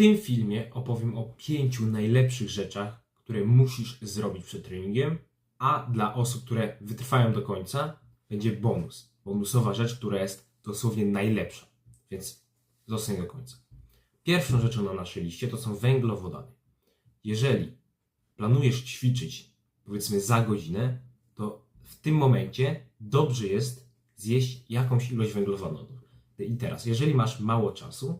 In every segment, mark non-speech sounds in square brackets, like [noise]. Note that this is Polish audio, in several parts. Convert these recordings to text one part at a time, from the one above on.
tym filmie opowiem o pięciu najlepszych rzeczach, które musisz zrobić przed treningiem, a dla osób, które wytrwają do końca, będzie bonus. Bonusowa rzecz, która jest dosłownie najlepsza. Więc zostań do końca. Pierwszą rzeczą na naszej liście to są węglowodany. Jeżeli planujesz ćwiczyć, powiedzmy za godzinę, to w tym momencie dobrze jest zjeść jakąś ilość węglowodanów. I teraz, jeżeli masz mało czasu,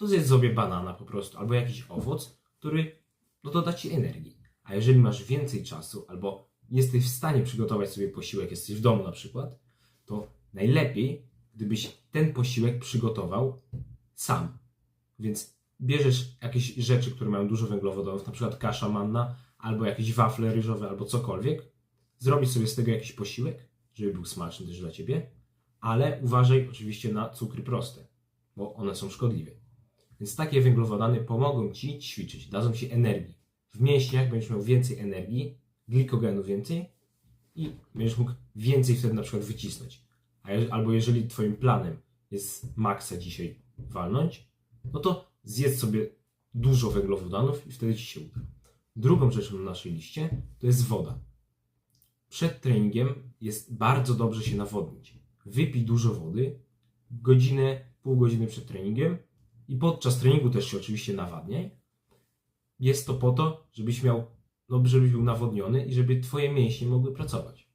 to zjedz sobie banana po prostu, albo jakiś owoc, który no to da ci energii. A jeżeli masz więcej czasu, albo jesteś w stanie przygotować sobie posiłek, jesteś w domu na przykład, to najlepiej, gdybyś ten posiłek przygotował sam. Więc bierzesz jakieś rzeczy, które mają dużo węglowodanów, na przykład kasza manna, albo jakieś wafle ryżowe, albo cokolwiek. Zrobisz sobie z tego jakiś posiłek, żeby był smaczny też dla ciebie, ale uważaj oczywiście na cukry proste, bo one są szkodliwe. Więc takie węglowodany pomogą ci ćwiczyć, dadzą ci energii. W mięśniach będziesz miał więcej energii, glikogenu więcej i będziesz mógł więcej wtedy na przykład wycisnąć. Albo jeżeli twoim planem jest maksa dzisiaj walnąć, no to zjedz sobie dużo węglowodanów i wtedy ci się uda. Drugą rzeczą na naszej liście to jest woda. Przed treningiem jest bardzo dobrze się nawodnić. Wypij dużo wody, godzinę, pół godziny przed treningiem i podczas treningu też się oczywiście nawadniaj. Jest to po to, żebyś miał, no, żebyś był nawodniony i żeby twoje mięśnie mogły pracować.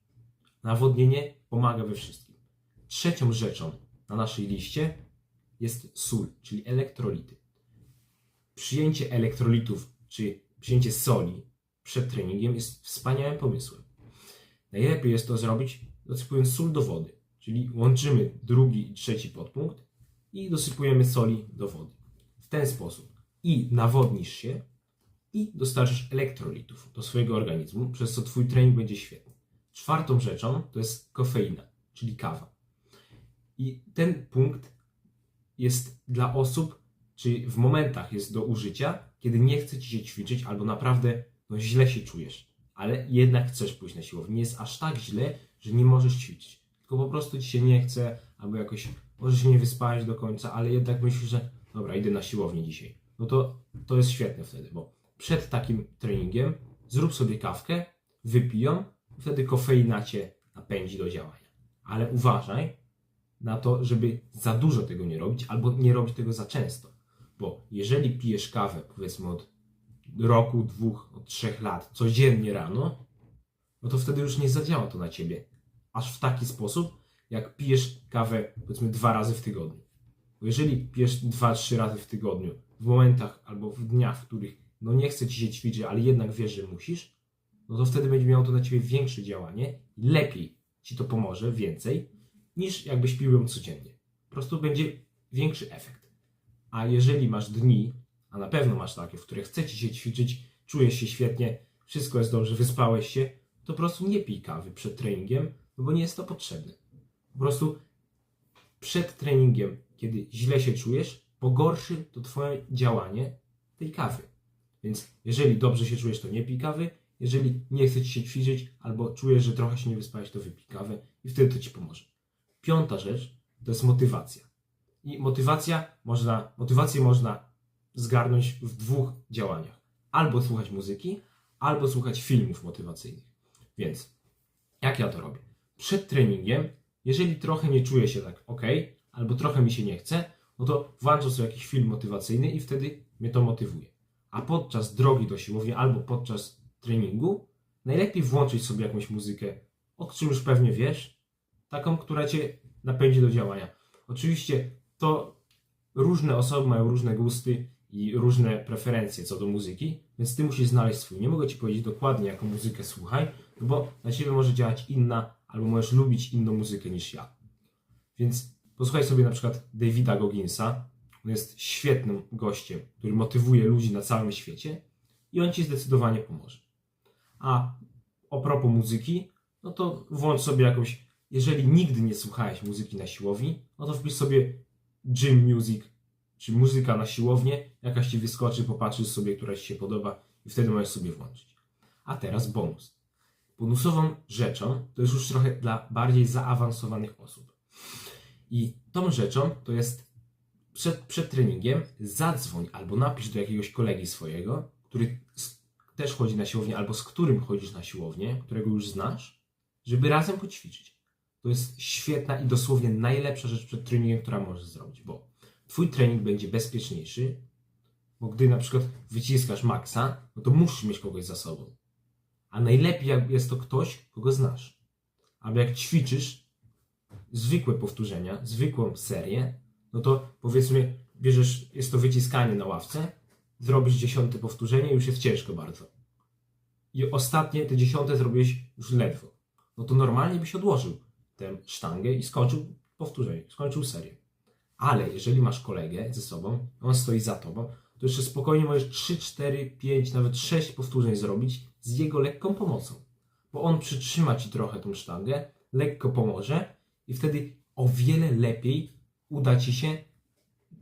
Nawodnienie pomaga we wszystkim. Trzecią rzeczą na naszej liście jest sól, czyli elektrolity. Przyjęcie elektrolitów, czy przyjęcie soli przed treningiem jest wspaniałym pomysłem. Najlepiej jest to zrobić dosypując sól do wody, czyli łączymy drugi i trzeci podpunkt i dosypujemy soli do wody. W ten sposób i nawodnisz się, i dostarczysz elektrolitów do swojego organizmu, przez co Twój trening będzie świetny. Czwartą rzeczą to jest kofeina, czyli kawa. I ten punkt jest dla osób, czy w momentach jest do użycia, kiedy nie chce Ci się ćwiczyć albo naprawdę no, źle się czujesz, ale jednak chcesz pójść na siłownię. Nie jest aż tak źle, że nie możesz ćwiczyć. Tylko po prostu Ci się nie chce, albo jakoś może się nie wyspałeś do końca, ale jednak myślisz, że dobra, idę na siłownię dzisiaj. No to to jest świetne wtedy, bo przed takim treningiem zrób sobie kawkę, wypij ją, wtedy kofeina cię napędzi do działania. Ale uważaj na to, żeby za dużo tego nie robić, albo nie robić tego za często. Bo jeżeli pijesz kawę, powiedzmy od roku, dwóch, od trzech lat, codziennie rano, no to wtedy już nie zadziała to na ciebie. Aż w taki sposób, jak pijesz kawę, powiedzmy, dwa razy w tygodniu. Bo jeżeli pijesz dwa, trzy razy w tygodniu, w momentach albo w dniach, w których no nie chce ci się ćwiczyć, ale jednak wiesz, że musisz, no to wtedy będzie miało to na ciebie większe działanie i lepiej ci to pomoże, więcej, niż jakbyś pił ją codziennie. Po prostu będzie większy efekt. A jeżeli masz dni, a na pewno masz takie, w których chce ci się ćwiczyć, czujesz się świetnie, wszystko jest dobrze, wyspałeś się, to po prostu nie pij kawy przed treningiem, no bo nie jest to potrzebne. Po prostu przed treningiem, kiedy źle się czujesz, pogorszy to twoje działanie tej kawy. Więc jeżeli dobrze się czujesz, to nie pij kawy. Jeżeli nie chce ci się ćwiczyć, albo czujesz, że trochę się nie wyspałeś, to wypij kawę i wtedy to ci pomoże. Piąta rzecz to jest motywacja. I motywacja można, motywację można zgarnąć w dwóch działaniach. Albo słuchać muzyki, albo słuchać filmów motywacyjnych. Więc jak ja to robię? Przed treningiem, jeżeli trochę nie czuję się tak ok, albo trochę mi się nie chce, no to włączę sobie jakiś film motywacyjny i wtedy mnie to motywuje. A podczas drogi do siłowni albo podczas treningu najlepiej włączyć sobie jakąś muzykę, o czym już pewnie wiesz, taką, która cię napędzi do działania. Oczywiście to różne osoby mają różne gusty i różne preferencje co do muzyki, więc ty musisz znaleźć swój. Nie mogę ci powiedzieć dokładnie, jaką muzykę słuchaj, no bo na ciebie może działać inna, albo możesz lubić inną muzykę niż ja. Więc posłuchaj sobie na przykład Davida Gogginsa, on jest świetnym gościem, który motywuje ludzi na całym świecie i on ci zdecydowanie pomoże. A o propos muzyki, no to włącz sobie jakąś, jeżeli nigdy nie słuchałeś muzyki na siłowni, no to wpisz sobie gym music, czy muzyka na siłownię, jakaś ci wyskoczy, popatrzysz sobie, która ci się podoba i wtedy możesz sobie włączyć. A teraz bonus. Bonusową rzeczą to jest już trochę dla bardziej zaawansowanych osób. I tą rzeczą to jest przed, przed treningiem zadzwoń albo napisz do jakiegoś kolegi swojego, który też chodzi na siłownię, albo z którym chodzisz na siłownię, którego już znasz, żeby razem poćwiczyć. To jest świetna i dosłownie najlepsza rzecz przed treningiem, która możesz zrobić, bo twój trening będzie bezpieczniejszy, bo gdy na przykład wyciskasz maksa, no to musisz mieć kogoś za sobą. A najlepiej jak jest to ktoś, kogo znasz. Albo jak ćwiczysz zwykłe powtórzenia, zwykłą serię, no to powiedzmy, bierzesz, jest to wyciskanie na ławce, zrobisz dziesiąte powtórzenie, już jest ciężko bardzo. I ostatnie, te dziesiąte zrobiłeś już ledwo. No to normalnie byś odłożył tę sztangę i skończył powtórzenie, skończył serię. Ale jeżeli masz kolegę ze sobą, on stoi za tobą, to jeszcze spokojnie możesz 3, 4, 5, nawet 6 powtórzeń zrobić z jego lekką pomocą. Bo on przytrzyma ci trochę tą sztangę, lekko pomoże i wtedy o wiele lepiej uda ci się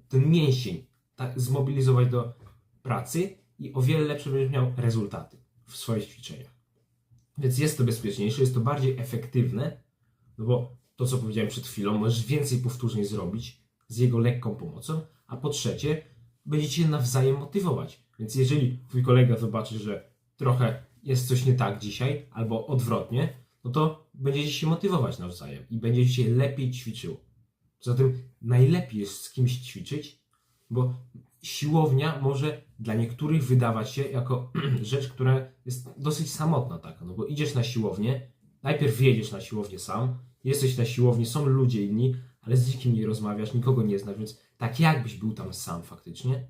ten mięsień tak zmobilizować do pracy i o wiele lepsze będziesz miał rezultaty w swoich ćwiczeniach. Więc jest to bezpieczniejsze, jest to bardziej efektywne, no bo to, co powiedziałem przed chwilą, możesz więcej powtórzeń zrobić z jego lekką pomocą, a po trzecie, będziecie się nawzajem motywować. Więc jeżeli twój kolega zobaczy, że trochę jest coś nie tak dzisiaj, albo odwrotnie, no to będziecie się motywować nawzajem i będziecie się lepiej ćwiczyło. Poza tym najlepiej jest z kimś ćwiczyć, bo siłownia może dla niektórych wydawać się jako [clears throat] rzecz, która jest dosyć samotna taka, no bo idziesz na siłownię, najpierw jedziesz na siłownię sam, jesteś na siłowni, są ludzie inni, ale z nikim nie rozmawiasz, nikogo nie znasz, więc tak jakbyś był tam sam faktycznie.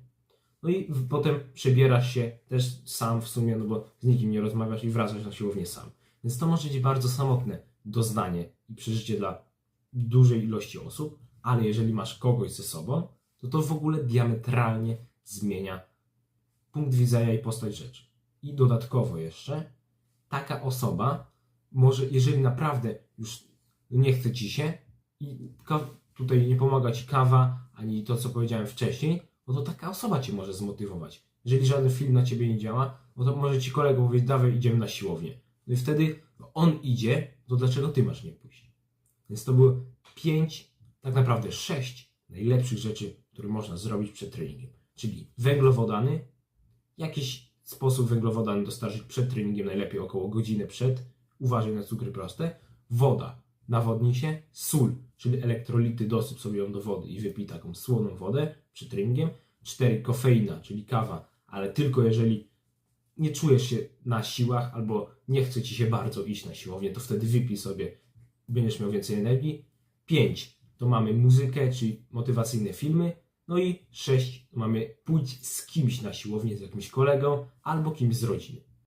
No i potem przebierasz się też sam w sumie, no bo z nikim nie rozmawiasz i wracasz na siłownię sam. Więc to może być bardzo samotne doznanie i przeżycie dla dużej ilości osób, ale jeżeli masz kogoś ze sobą, to to w ogóle diametralnie zmienia punkt widzenia i postać rzeczy. I dodatkowo jeszcze taka osoba może, jeżeli naprawdę już nie chce ci się i tutaj nie pomaga ci kawa, ani to, co powiedziałem wcześniej, no to taka osoba cię może zmotywować. Jeżeli żaden film na ciebie nie działa, no to może ci kolega powiedzieć, dawaj, idziemy na siłownię. No i wtedy on idzie, to dlaczego ty masz nie pójść? Więc to było pięć, tak naprawdę sześć najlepszych rzeczy, które można zrobić przed treningiem. Czyli węglowodany, jakiś sposób węglowodany dostarczyć przed treningiem, najlepiej około godziny przed. Uważaj na cukry proste. Woda, nawodnij się. Sól, czyli elektrolity, dosyp sobie ją do wody i wypij taką słoną wodę treningiem. Cztery, kofeina, czyli kawa, ale tylko jeżeli nie czujesz się na siłach albo nie chce ci się bardzo iść na siłownię, to wtedy wypij sobie, będziesz miał więcej energii. 5 to mamy muzykę, czyli motywacyjne filmy. No i 6 to mamy pójdź z kimś na siłownię, z jakimś kolegą albo kimś z rodziny.